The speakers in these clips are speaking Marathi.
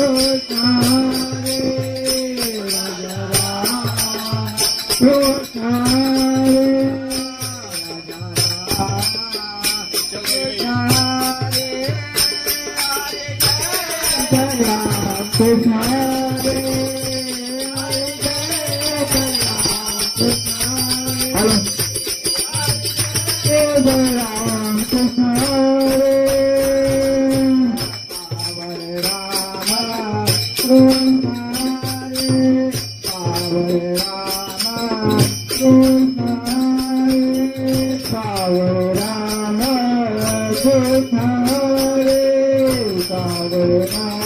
Oh, Hare Rama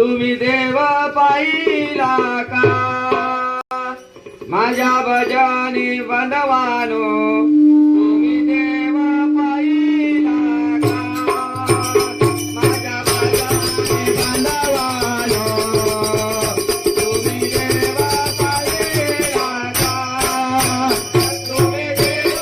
तुम्ही देव पाहिला का? माझ्या भजनी बनवानो तुम्ही देव पाहिला तुम्ही देव